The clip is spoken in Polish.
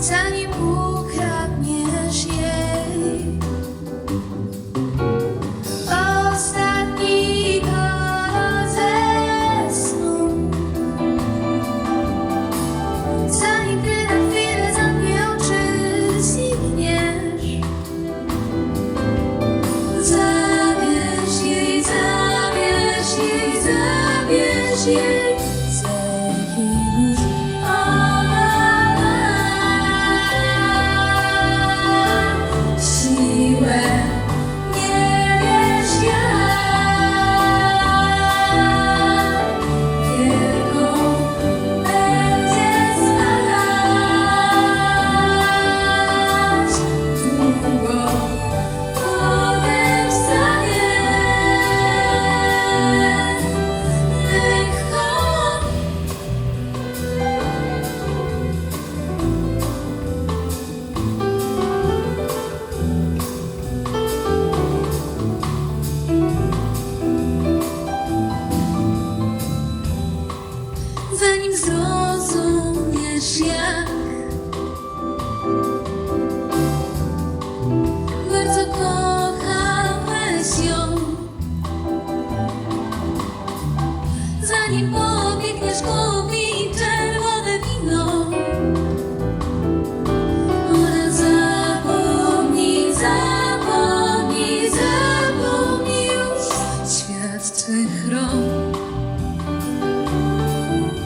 장이 보 zanim zrozumiesz jak. Bardzo kochałeś ją, zanim